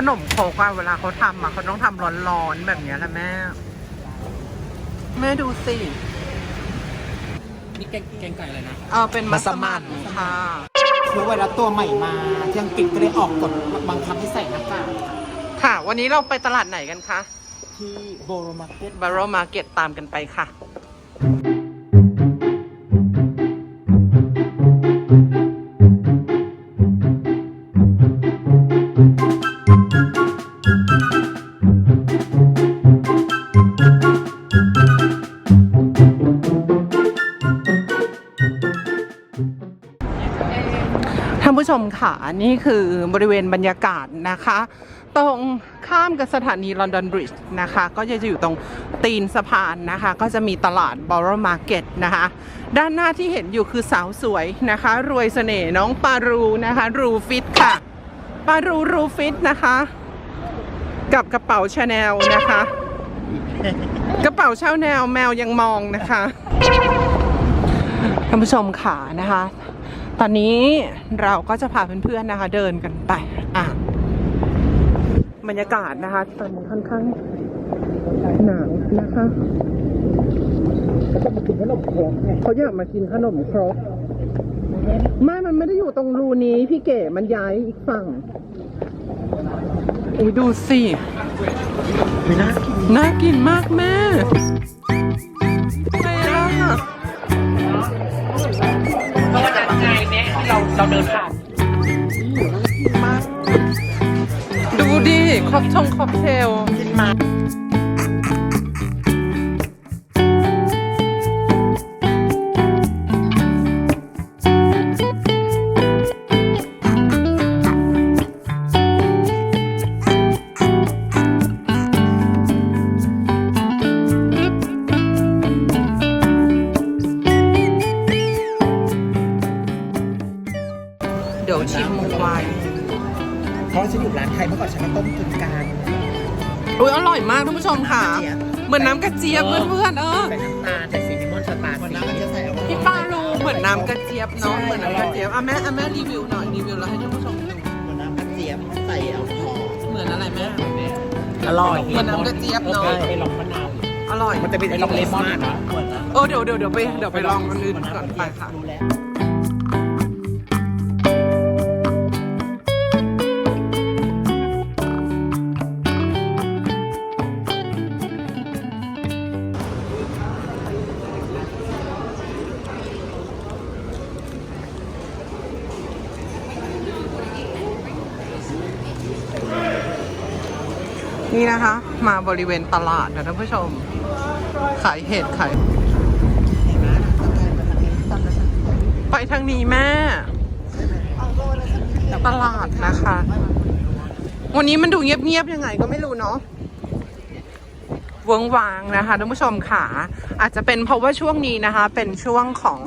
ขนมโคกอะเวลาเขาทำอะเขาต้องทำร้อนๆแบบเนี้ยแหละแม่ แม่ดูสิ นี่แกงแกงไก่อะไรนะ เออเป็นมัสมั่นค่ะเชื้อไวรัสตัวใหม่มาที่อังกฤษก็เลยออกกฎบังคับให้ใส่หน้ากากค่ะ วันนี้เราไปตลาดไหนกันคะ ที่โบโรมาร์เก็ตบารโรมาร์เก็ตตามกันไปค่ะ ท่านผู้ชมค่ะนี่คือบริเวณบรรยากาศนะคะ ตรงข้ามกับสถานีลอนดอนบริดจ์นะคะ ก็จะอยู่ตรงตีนสะพานนะคะ ก็จะมีตลาดบอร w มาร์เก็ตนะคะ ด้านหน้าที่เห็นอยู่คือสาวสวยนะคะ รวยเสน่ห์น้องปารูนะคะ รูฟิตค่ะ ปารูรูฟิตนะคะ กับกระเป๋าชาแนลนะคะ กระเป๋าชาแนลแมวยังมองนะคะท่านผู้ชมค่ะนะคะ ตอนนี้เราก็จะพาเพื่อนๆนะคะ เดินกันไปอะบรรยากาศนะคะ ตอนนี้ค่อนข้างหนาวนะคะเขาอยากมากินขนมครกไม่มันไม่ได้อยู่ตรงรูนี้พี่เก๋มันย้ายอีกฝั่งอุ้ยดูสิน่ากินมากแม่ไปล่ะ ก็ว่าจะไงแม่เราเราเดินผ่านดูดิค็อกทงค็อกเทลเร่อยเหมือนน้ำกระเจี๊ยบเนาะไปลองมะนาวอร่อย มันจะเป็นไปลองเลมอนนะ เออเดี๋ยวเดี๋ยวเดี๋ยวไปเดี๋ยวไปลองอันอื่นก่อนไปค่ะ รู้แล้ว นี่นะคะ มาบริเวณตลาดนะท่านผู้ชม ขายเห็ดขายไปทางนี้แม่ ตลาดนะคะ วันนี้มันดูเงียบๆยังไงก็ไม่รู้เนาะเวงวางนะคะท่านผู้ชมค่ะอาจจะเป็นเพราะว่าช่วงนี้นะคะ เป็นช่วงของ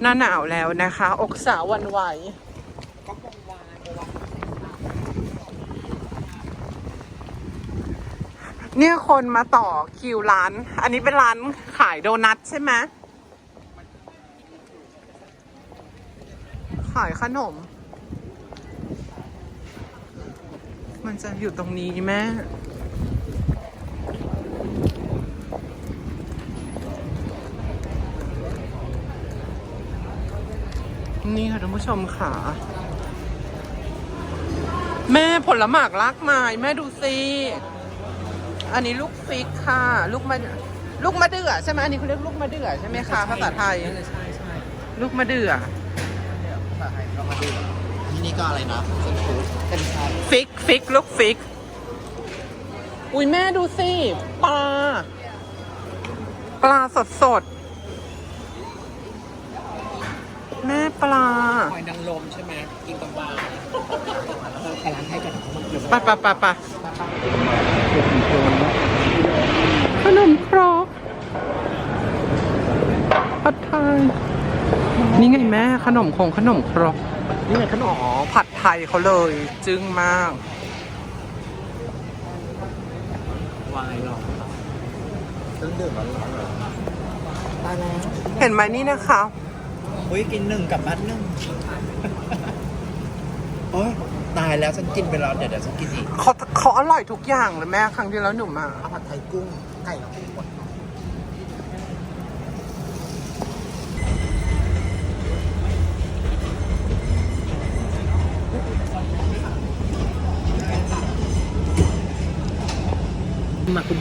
หน้าหนาวแล้วนะคะ อกสาววันไหว เนี่ยคนมาต่อคิวร้าน อันนี้เป็นร้านขายโดนัทใช่ไหมขายขนม มันจะอยู่ตรงนี้แม่นี่ค่ะท่านผู้ชมค่ะ แม่ผลหมากลากไม้แม่ดูสิ อันนี้ลูกฟิกค่ะ ลูกมะลูกมะเดื่อใช่ไหมอันนี้เขาเรียกลูกมะเดื่อใช่ไหมคะภาษาไทย ใช่ใช่ลูกมะเดื่อภาษาไทยก็มาดูที่นี่ก็อะไรนะเป็นฟูดเป็นชาฟิกฟิกลูกฟิก อุ้ยแม่ดูสิปลา ปลาสดสดๆแม่ ปลาหอยนางรมใช่ไหมกินกับปลาไปร้านไทยกันไปไปไปไปขนมครกผัดไทย นี่ไงแม่ขนมคงขนมครกนี่ไงขนอ๋อมผัดไทยเขาเลย จึ้งมากวายหรอเครื่องดื่มร้อนๆตายแล้วเห็นไหมนี่นะคะ อุ้ยกินหนึ่งกับบัตรหนึ่งโอ้ยตายแล้วฉันกินไปแล้วเดี๋ยวเดี๋ยวฉันกินอีกเขาเขาอร่อยทุกอย่างเลยแม่ครั้งที่แล้วหนูมาข้าวผัดไทยกุ้งไก่เรากุ้งหมดมาคุณ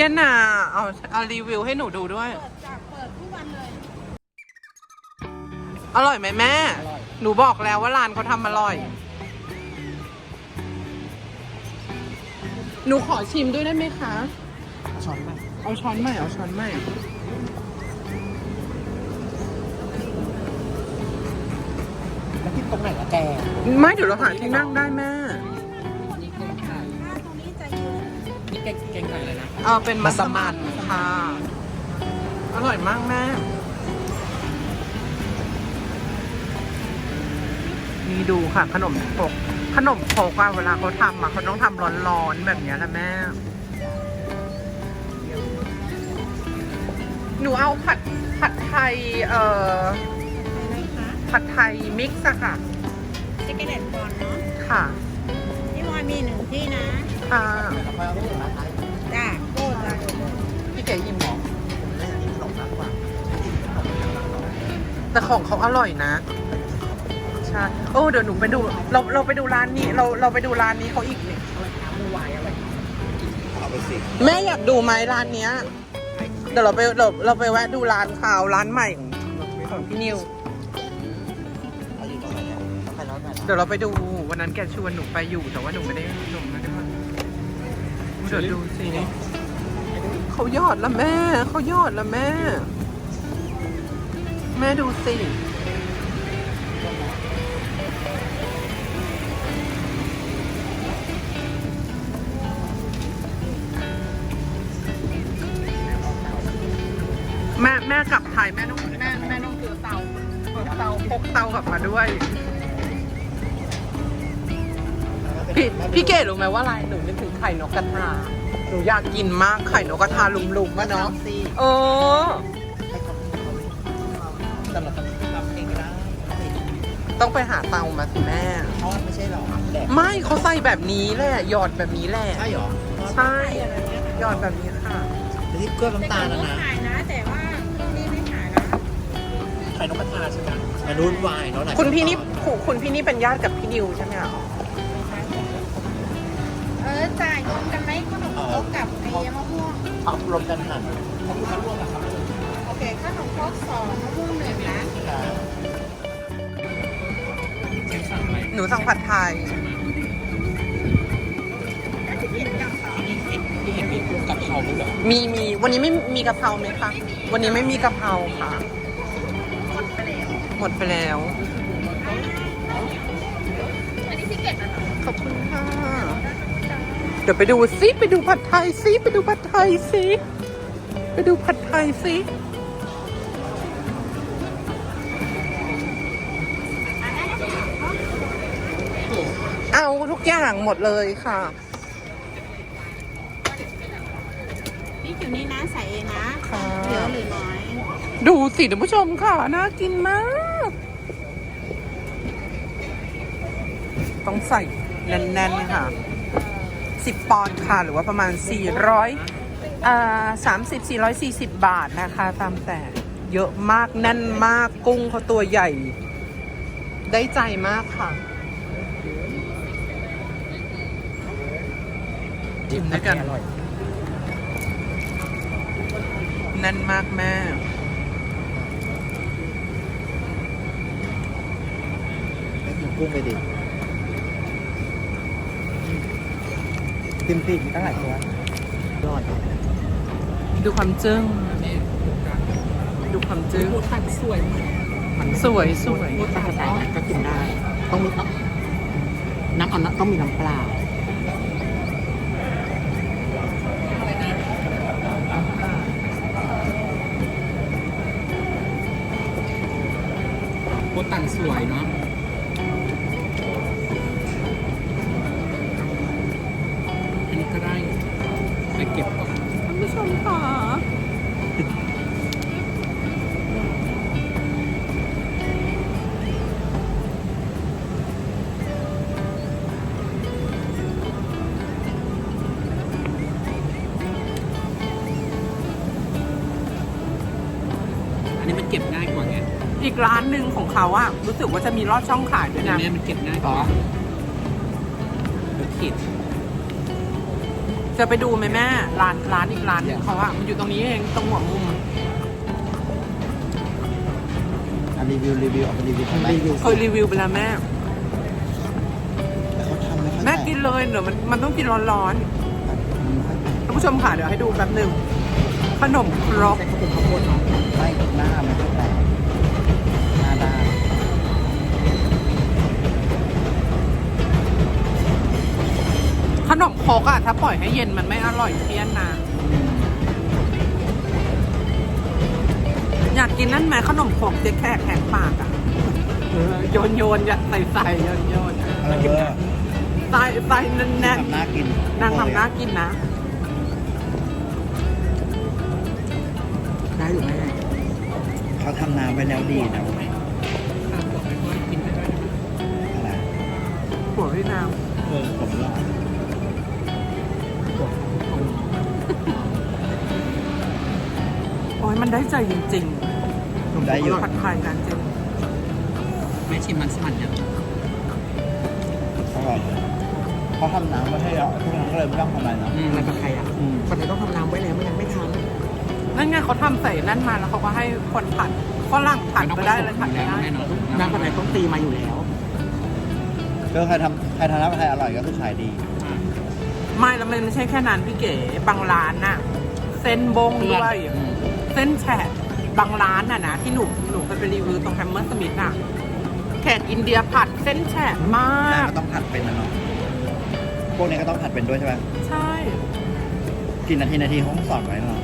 พี่พี่แอนนาเอาเอารีวิวให้หนูดูด้วยอร่อยไหมแม่ หนูบอกแล้วว่าร้านเขาทำอร่อย หนูขอชิมด้วยได้ไหมคะ ช้อนมาเอาช้อนใหม่ เอาช้อนใหม่ แล้วกินตรงไหนละแก ไม่เดี๋ยวเราหาที่นั่งได้แม่ กงแกงไก่เลยนะ เออเป็นมัสมั่นค่ะ อร่อยมากแม่นี่ดูค่ะ ขนมปกขนมโคกอะเวลาเขาทำอะเขาต้องทำร้อนๆแบบเนี้ยแหละแม่ หนูเอาผัดผัดไทย เอ่อ ผัดไทยมิกซ์อะค่ะ จะกระเด็นก่อนเนาะ ค่ะ พี่มอยมีหนึ่งที่นะค่ะแล้วก็เอาไปร้านไทยจ้าโก้จ้าพี่เก๋อิ่มเหรอแม่กินขนมมากกว่ากินขนมมากกว่าแต่ของเขาอร่อยนะใช่โอ้เดี๋ยวหนูไปดู เราเราไปดูร้านนี้ เราเราไปดูร้านนี้เขาอีกเนี่ยเอาไปสิแม่อยากดูไหมร้านเนี้ย เดี๋ยวเราไปเราเราไปแวะดูร้านข่าวร้านใหม่ของของพี่นิวเอาอยู่ตรงไหนเนี่ยต้องไปร้านไหนเดี๋ยวเราไปดูวันนั้นแกชวนหนูไปอยู่แต่ว่าหนูไม่ได้หนูไม่ได้มา เดี๋ยวดูสิเขายอดละแม่ เขายอดละแม่ แม่ดูสิแม่แม่กลับไทยแม่ต้องแม่แม่ต้องซื้อเตาเอาเตาพกเตากลับมาด้วย พี่พี่เกดรู้ไหมว่าอะไรหนูนึกถึงไข่นกกระทาหนูอยากกินมากไข่นกกระทาลุมๆวะเนาะสิเออให้เขาแต่เราทำทำเองไม่ได้ต้องไปหาเตามาสิแม่เพราะว่าไม่ใช่หรอแดกไม่เขาใส่แบบนี้แหละหยอดแบบนี้แหละใช่หรอใช่หยอดแบบนี้ค่ะแต่ที่เคลือบน้ำตาลแต่นะก็นะขายนะแต่ว่าที่นี่ไม่ขายนะไข่นกกระทาใช่ไหมมันรุ่นวายเนาะหลายคุณพี่นี่คุณคุณพี่นี่เป็นญาติกับพี่นิวใช่ไหมคะเออ จ่ายรวมกันไหมขนมครกกับไอ้มะม่วง เอารวมกันหันโอเคขนมครกสองมะม่วงหนึ่งนะค่ะแกงสั่งอะไรหนูสั่งผัดไทยก็จะเห็นกับสองที่เห็นที่เห็นมีกับเขาด้วยเหรอมีมีวันนี้ไม่มีกะเพราไหมคะ วันนี้ไม่มีกะเพราค่ะ หมดไปแล้วหมดไปแล้ว อันนี้ที่เก็บนะขอบคุณค่ะเดี๋ยวไปดูซิไปดูผัดไทยซิไปดูผัดไทยซิไปดูผัดไทยซิเอาทุกอย่างหมดเลยค่ะนี่อยู่นี่นะใส่เองนะค่ะเยอะหรือน้อย ดูสิท่านผู้ชมค่ะน่ากินมาก ต้องใส่แน่นๆค่ะ 10 ปอนด์ค่ะ หรือว่าประมาณ 400อ่า30 440บาทนะคะ ตามแต่เยอะมากแน่นมากกุ้งเขาตัวใหญ่ ได้ใจมากค่ะจิ้มด้วยกันอร่อยแน่นมากแม่ให้กินกุ้งไปดิ ติมปีกมีตั้งหลายตัวอร่อยดูความจึ้งดูความจึ้งพูดทานสวยมันสวยสวยพูดตาใส่ก็กินได้ ต้องมีน้ำน้ำเอาน้ำต้องมีน้ำปลาโคตันสวยเนาะอันนี้ก็ได้ไปเก็บก่อนท่านผู้ชมค่ะ อีกร้านหนึ่งของเขาอะรู้สึกว่าจะมีลอดช่องขายด้วยอันนะนี้มันเก็บง่ายกว่าเป็นขีดจะไปดูไหมแม่ร้านร้านอีกร้านหนึงเขาอะมันอยู่ตรงนี้เองตรงหัวมุมอันรีวิวรีวิวเอาไปรีวิวทำไมรีวิวเคยรีวิวไปแล้วแม่ แต่เขาทำไม่ค่อยแม่กินเลยเดี๋ยวมันมันต้องกินร้อนๆท่านผู้ชมค่ะเดี๋ยวให้ดูแป๊บหนึ่งขนมครกใส่ข้าวโพดข้าวโพดเนาะไม่หน้ามันก็แตก กอะถ้าปล่อยให้เย็นมันไม่อร่อยเพี้ยนนะ อยากกินนั่นไหมขนมครกเจ๊แขกแหกปากอะเออโยนโยนอยากใส่ใส่โยนโยนเออใส่ใส่แน่นแน่นทำน่ากินนางทำน่ากินนะ ได้หรือไม่เขาทำน้ำไปแล้วดีนะกินไปด้วยอะไร หัวพี่นาง มันได้ใจจริงผมได้อยู่ๆผัดไทยกันจริงไม่ชิมมันสมันเนี่ยอร่อยเขาทำน้ำไว้ให้เราพวกนั้นก็เลยไม่ต้องทำอะไรเนาะอืมมันกับใครอะอืมคนไทยต้องทำน้ำไว้แล้วไม่งั้นไม่ทนั่นไงเขาทำใส่นั่นมาแล้วเขาก็ให้คนผัดฝรั่งำผัดก็ได้เลยผัดก็ได้แน่นอนน้ำคนไทยต้องตีมาอยู่แล้วก็ใครทำใครทำน้ำไทยอร่อยก็คือขายดี ไม่แล้วมันไม่ใช่แค่นั้นพี่เก๋บางร้านน่ะ เส้นบงด้วย อืมเส้นแฉะบางร้านน่ะนะที่หนูหนูเคยไปรีวิวตรงแฮมเมอร์สมิธน่ะแขกอินเดียผัดเส้นแฉะมาก ก็ต้องผัดเป็นนะเนาะพวกนี้ก็ต้องผัดเป็นด้วยใช่ไหมใช่ กี่นาทีนาทีเขาต้องสอนไว้เนาะ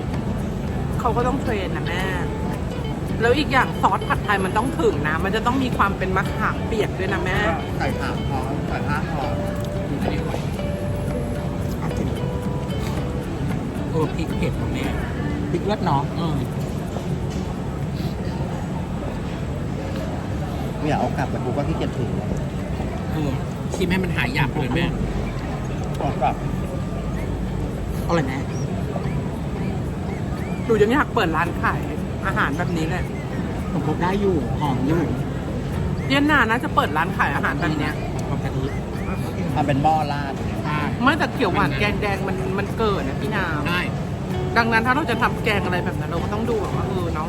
เขาก็ต้องเทรนนะแม่ แล้วอีกอย่างซอสผัดไทยมันต้องถึงนะ มันจะต้องมีความเป็นมะขามเปียกด้วยนะแม่ใส่ผักพอใส่ผ้าพออันนี้อร่อยเอาจริงเออพริกเผ็ดของแม่ พริกเลือดเนาะเออกูอยากเอากลับแต่กูก็ขี้เกียจถือเออชิมให้มันหายหยาบเลยแม่เอากลับอร่อยไหมหนูยังอยากเปิดร้านขายอาหารแบบนี้เลยผมพบได้อยู่หอมอยู่เย็นหนาน่าจะเปิดร้านขายอาหารแบบเนี้ยหอมกะทิทำเป็นหม้อราดใช่ไม่แต่เขียวหวานแกงแดงมันมันเกิดนะพี่นาม ได้ ดังนั้นถ้าเราจะทำแกงอะไรแบบนั้น เราก็ต้องดูแบบว่าเออเนาะ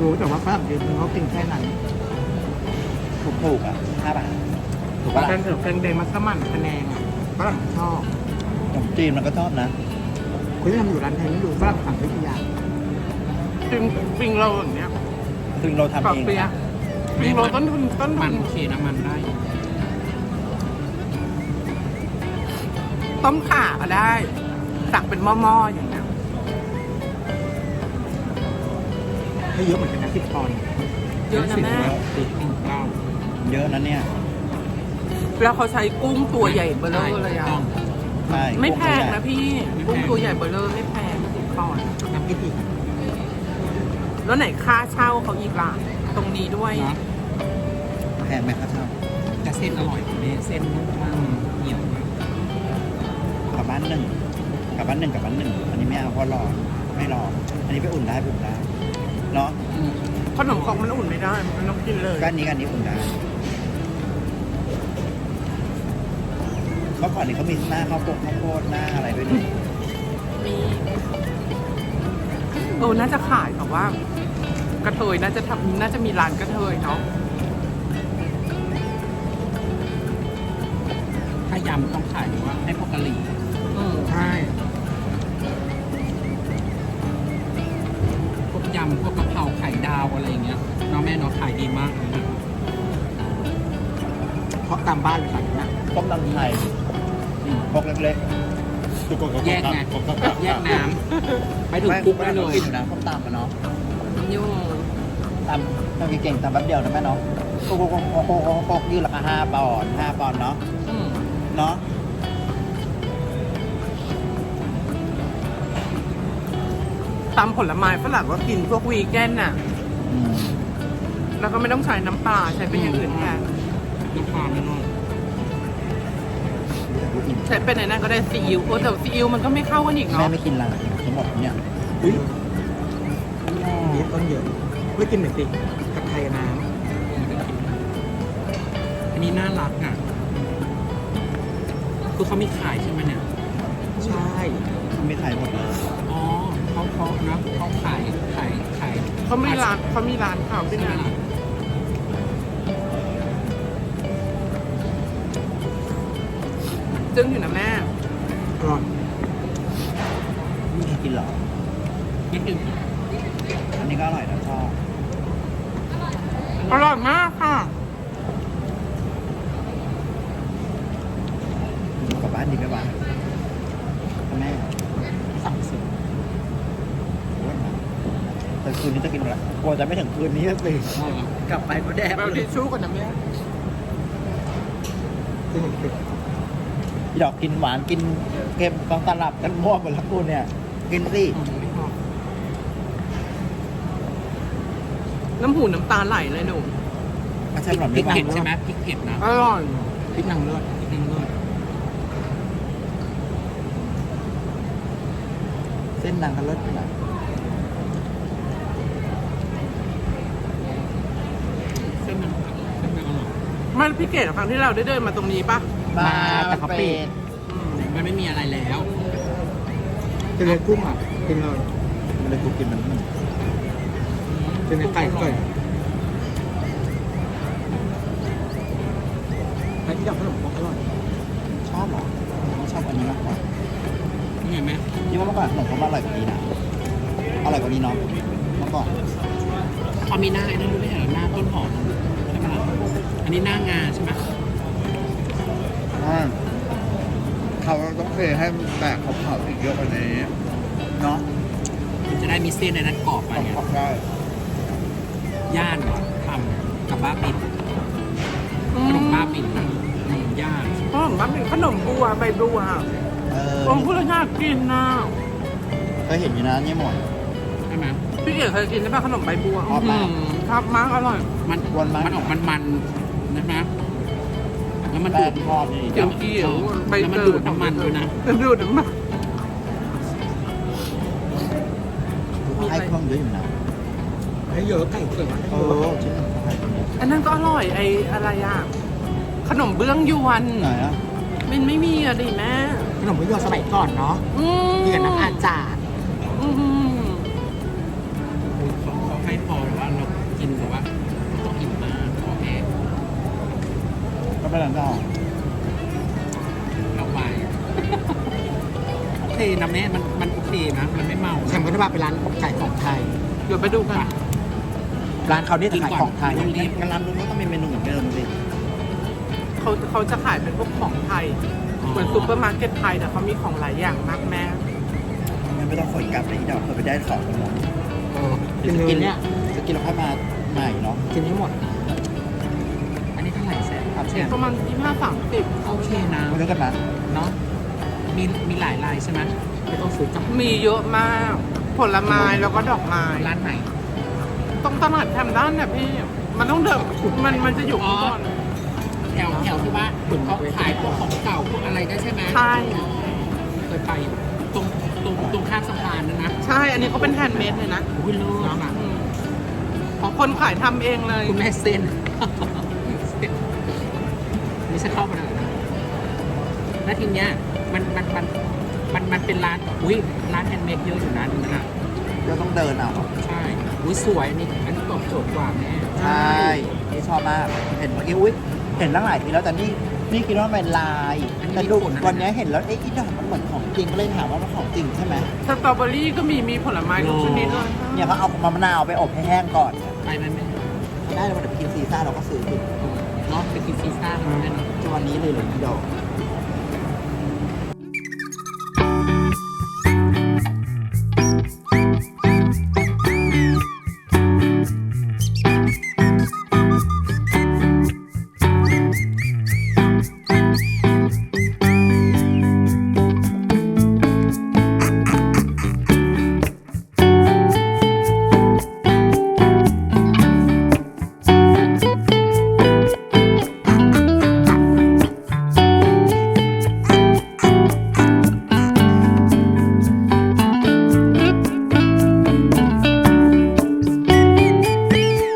รู้แต่ว่าฝรั่งเยอะเขากินแค่นั้นถูกๆอะห้าบาทถูกปะแกล่ะงเถอะแกงแดงมัสมั่นคะแนนอะฝรั่งชอบขนมจีนมันก็ชอบนะคุณที่ทำอยู่ร้านไทยไม่ดูฝรั่งสั่งทุกอย่างจริงจริงเราอย่างเนี้ยซึ่งเราทำปรับเองเปียนะจริงเราต้นทุนต้นทุมันนโอเคนะมันได้ ต้มข่าก็ได้สั่งเป็นหม้อๆอย่างเงี้ ให้เยอะเหมือนกันนะสิบปอนด์เยอะนะแม่ สิบหนึ่งเก้าเยอะนะเนี่ยแล้วเขาใช้กุ้งตัวใหญ่เบลเลอร์เลยอะ ใช่ไม่แพงนะพี่ กุ้งตัวใหญ่เบลเลอร์ไม่แพงสิบปอนด์น้ำพริกอีกแล้วไหนค่าเช่าเขาอีกล่ะตรงนี้ด้วยนะแพงไหมครับท่านแต่เส้นอร่อยแม่เส้นนุ่มมากเหนียวมากกลับบ้านหนึ่งกลับบ้านหนึ่งกลับบ้านหนึ่งอันนี้ไม่เอาเพราะรอไม่รออันนี้ไปอุ่นได้อุ่นได้ เนาะอืมขนมของมันอุ่นไม่ได้ มันต้องกินเลยก็อันนี้กับอันนี้อุ่นได้เมื่อก่อนนี้เขามีหน้าข้าวโพดข้าวโพดหน้าอะไรด้วยนี่มีเออน่าจะขายแบบว่า กระเทยน่าจะทำน่าจะมีร้านกระเทยเนาะถ้ายำต้องขายหรือว่าให้พวกกะหรี่อืมใช่ อะไรอย่างเงี้ยน้องแม่เน้องขายดีมากเลยนะเพราะตามบ้านเลยค่ะนะ ต้มตำไทยอืมพกเล็กแยกไงแยกน้ำไปถึงคุกได้เลยกินอยู่นะต้มตำอะเนาะยุ่งตำต้องเก่งๆตำแป๊บเดียวนะแม่เนาะโคกโคกโคกโคกโคกโคกยืดราคาห้าปอนด์ห้าปอนด์เนาะ อืมเนาะตำผลไม้ฝรั่งก็กินพวกวีแกนน่ะอืม แล้วก็ไม่ต้องใช้น้ำปลาใช้เป็นอย่างอื่นแทนน้ำปลาไม่น้อยใช้เป็นไหนนั่นก็ได้ซีอิ๊วโอ้แต่ซีอิ๊วมันก็ไม่เข้ากันอีกแม่เนาะไม่กินลาทั้งหมดเนี่ยอุ้ยนี่ต้นเยอะไม่กินหน่อยสิกับไทยน้ำอันนี้น่ารักอะคือเขามีขายใช่ไหมเนี่ย ใช่ ไม่ขายหมดเลย อ๋อเขาเขานะเขาขายขายขาย เขามีร้านเขามีร้านข่าวที่ใช่ไหมนั่นล่ะจึ้งอยู่นะแม่อร่อยไม่เคยกินหรอนิดนึงอันนี้ก็อร่อยนะชอบอร่อยมากค่ะกลับบ้านดีไหมวะแม่ สั่งซื้อ อ้วนนะแต่ คืนนี้จะกินอะไรกลัวจะไม่ถึงคืนนี้สิอ๋อกลับไปก็แดดเอาทิชชู่ก่อนนะแม่คือเผ็ดดอกกินหวานกินเค็มต้องตลับกันมั่วหมดแล้วกูเนี่ย กินสิอืมไม่ชอบน้ำหูน้ำตาไหลเลยหนูไม่ใช่หรอพริไม่กหวาเผ็ดนใช่ไหมพริกเผ็ดนะอร่อยพริกนางเลือดพริกนางเลือดเส้นนางกันเลิศขนาดเส้นมันเส้นมันอร่อย มันพี่เกดครั้งที่เราได้เดินมาตรงนี้ปะมาแต่เขาปิดอืมมันไม่มีอะไรแล้วกินเลยกุ้งอะกินเลยมันเลยกูกินมันกินไก่ก่อนไอ้ที่ดอกขนมครกอร่อยชอบเหรอชอบอันนี้มากกว่านี่ไงแม่ที่ว่าเมื่อก่อนขนมเขาอร่อยกว่านี้นะอร่อยกว่านี้เนาะเมื่อก่อนเขามีหน้าไอ้นั่นด้วยเหรอหน้าต้นหอมใช่ไหมล่ะ อันนี้หน้างาใช่ไหมเขาต้องเคยให้แบกเขาเผาอีกเยอะกว่านี้เนาะมันจะได้มีเส้นในนั้นกรอบไปไงได้ย่านเหรอทำกับบ้าปิ่นขนมบ้าปิ่นนะขนมย่านขนมบ้าเป็นขนมบัวใบบัวเออโอ้พูดแล้วน่ากินนะเคยเห็นอยู่นะเนี่ยหมดใช่ไหมพี่เกดเคยกินใช่ปะขนมใบบัวชอบมากมชอบมากอร่อย มันวนมากมันออกมันมันๆ นะนะแล้วมันแป้ดูงดทอดนี่เกี่ยวเกี่ยวใบแล้วมันเตยดูดน้ำมันด้วยนะดูดน้ำมันให้เครื่องเยอะอยู่นะให้เยอะไก่เกิดว่าเออชิ้นหนึ่งใช่ตรงนี้อันนั้นก็อร่อยไออะไรอะขนมเบื้องยวนไหนอะมันไม่มีอะดิแม่ขนมวิโยสมัยก่อนเนาะอืมที่กับน้ำอาจารย์อืม ก็เป็นไรต่อเอาไปโอเคนะแม่ มันมันโอเคนะ มันไม่เมาฉันก็จะมาเป็นร้านขายของไทย เดี๋ยวไปดูกันร้านเขาเนี่ยจะขายของไทยกินก่อนงั้นร้านนู้นก็ต้องมีเมนูเหมือนเดิมสิเขาเขาจะขายเป็นพวกของไทย เหมือนซูเปอร์มาร์เก็ตไทยแต่เขามีของหลายอย่างมากแม่ไม่ต้องฝนกลับเลยที่ดอกเพื่อไปได้ของกันหมดเออเดี๋ยวจะกินเนี่ยจะกินเราค่อยมาใหม่เนาะกินให้หมดนนี้เท่า ไหร่แสนครับเช่นประมาณยี่ห้าสามสิบโอเคนะมาด้วยกันนะเนาะมีมีหลายลายใช่ไหมไม่ต้องซื้อกลับมีเยอะมาก ผลไม้แล้วก็ดอกไม้ร้านไหนตรงตลาดแถมด้านเนี่ยพี่ มันต้องเดินมันมันจะอยู่ข้างบนแถวแถวที่ว่าเขาขายพวกของเก่าพวกอะไรได้ใช่ไหมใช่เคยไปตรงตรงตรงข้ามสะพานนั่นนะใช่อันนี้เขาเป็นแฮนด์เมดเลยนะอุ้ยเลิศอะอืมของคนขายทำเองเลยคุณแม่เส้น นี่ฉันเข้ามาแล้วนะแล้วทีเนี้ยมันมันมันมันมันเป็นร้านอุ้ยร้านแฮนด์เมดเยอะอยู่นะตรงนั้นอะเราต้องเดินเอาใช่อุ้ยสวยอันนี้อันนี้ตอบโจทย์กว่าแม่ใช่นี่ชอบมากเห็นเมื่อกี้อุ้ยเห็นตั้งหลายทีแล้วแต่นี่นี่คิดว่าเป็นลายแต่ดูวันนี้เห็นแล้วเอ๊ะอีดอกมันเหมือนของจริงก็เลยถามว่ามันของจริงใช่ไหมสตรอเบอรี่ก็มีมีผลไม้ทุกชนิดเลยเนี่ยเขาเอามะมะนาวไปอบให้แห้งก่อนไปไหมแม่ได้แล้ววันเดี๋ยวไปกินซีซ่าเราก็ซื้อกิน เนาะไปกินซีซ่ากันได้เนาะจะวันนี้เลยเหรออีดอก